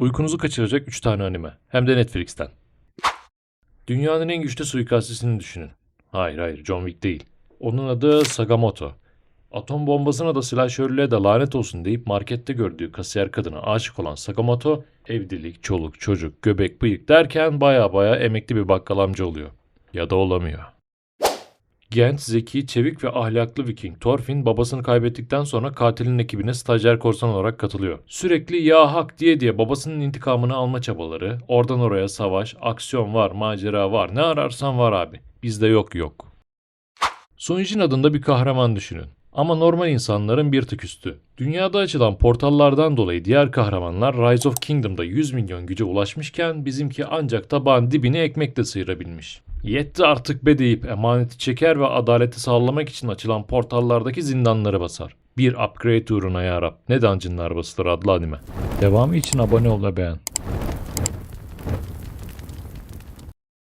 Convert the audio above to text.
Uykunuzu kaçıracak 3 tane anime. Hem de Netflix'ten. Dünyanın en güçlü suikastçısını düşünün. Hayır hayır John Wick değil. Onun adı Sagamoto. Atom bombasına da silahşörlüğe de lanet olsun deyip markette gördüğü kasiyer kadına aşık olan Sakamoto evlilik, çoluk, çocuk, göbek, bıyık derken baya baya emekli bir bakkal amca oluyor. Ya da olamıyor. Genç, zeki, çevik ve ahlaklı Viking Thorfinn babasını kaybettikten sonra katilin ekibine stajyer korsan olarak katılıyor. Sürekli ya hak diye diye babasının intikamını alma çabaları, oradan oraya savaş, aksiyon var, macera var, ne ararsan var abi. Bizde yok yok. Sunjin adında bir kahraman düşünün. Ama normal insanların bir tık üstü. Dünyada açılan portallardan dolayı diğer kahramanlar Rise of Kingdom'da 100 milyon güce ulaşmışken bizimki ancak tabağın dibini ekmekle sıyırabilmiş. Yetti artık be deyip emaneti çeker ve adaleti sağlamak için açılan portallardaki zindanları basar. Bir upgrade uğruna yarab. Ne dungeonlar basılır adlı anime. Devamı için abone ol ve beğen.